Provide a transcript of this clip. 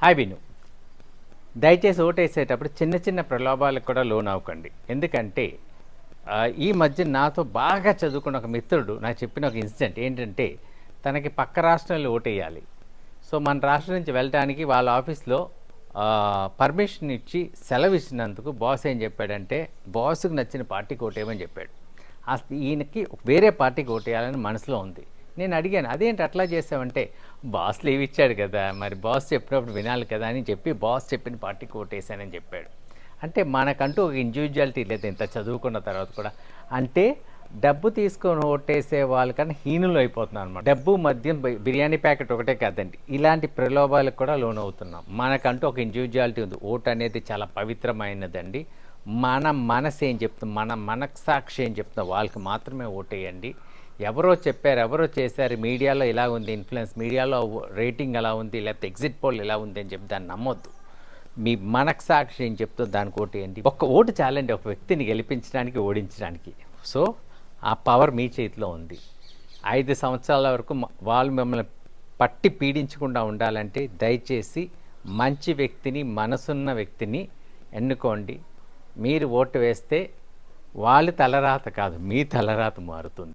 Hi విను. దయచేసి ఓటేసేటప్పుడు చిన్న చిన్న ప్రలోభాలకు కూడా లోన్ అవ్వకండి ఎందుకంటే ఈ మధ్య నాతో బాగా చదువుకున్న ఒక మిత్రుడు నాకు చెప్పిన ఒక ఇన్సిడెంట్ ఏంటంటే తనకి పక్క రాష్ట్రంలో ఓటేయాలి. సో మన రాష్ట్రం నుంచి వెళ్ళడానికి వాళ్ళ ఆఫీస్లో పర్మిషన్ ఇచ్చి సెలవు ఇచ్చినందుకు బాస్ ఏం చెప్పాడంటే బాస్కి నచ్చిన పార్టీకి ఓటేయమని చెప్పాడు. ఈయనకి వేరే పార్టీకి ఓటేయాలని మనసులో ఉంది. నేను అడిగాను అదేంటి అట్లా చేసావంటే? బాస్ లీవ్ ఇచ్చాడు కదా మరి బాస్ చెప్పినప్పుడు వినాలి కదా అని చెప్పి బాస్ చెప్పిన పార్టీకి ఓటేసానని చెప్పాడు. అంటే మనకంటూ ఒక ఇండివిజువాలిటీ లేదు ఇంత చదువుకున్న తర్వాత కూడా. అంటే డబ్బు తీసుకొని ఓటేసే వాళ్ళకన్నా హీనులు అయిపోతున్నాం అనమాట డబ్బు మద్యం బిర్యానీ ప్యాకెట్ ఒకటే కాదండి. ఇలాంటి ప్రలోభాలకు కూడా లోన్ అవుతున్నాం మనకంటూ ఒక ఇండివిజువాలిటీ ఉంది. ఓటు అనేది చాలా పవిత్రమైనదండి. మన మనసు ఏం చెప్తుంది? మన మనసాక్షి ఏం చెప్తుంది? వాళ్ళకి మాత్రమే ఓటేయండి. ఎవరో చెప్పారు ఎవరో చేశారు మీడియాలో ఇలా ఉంది ఇన్ఫ్లుయెన్స్ మీడియాలో రేటింగ్ ఎలా ఉంది? లేకపోతే ఎగ్జిట్ పోల్ ఎలా ఉంది అని చెప్పి దాన్ని నమ్మొద్దు. మీ మనకు సాక్షి ఏం చెప్తూ దానికి ఓటేయండి. ఒక్క ఓటు చాలండి ఒక వ్యక్తిని గెలిపించడానికి ఓడించడానికి. సో ఆ పవర్ మీ చేతిలో ఉంది. ఐదు సంవత్సరాల వరకు వాళ్ళు మిమ్మల్ని పట్టి పీడించకుండా ఉండాలంటే దయచేసి మంచి వ్యక్తిని మనసున్న వ్యక్తిని ఎన్నుకోండి. మీరు ఓటు వేస్తే వాళ్ళ తలరాత కాదు మీ తలరాత మారుతుంది.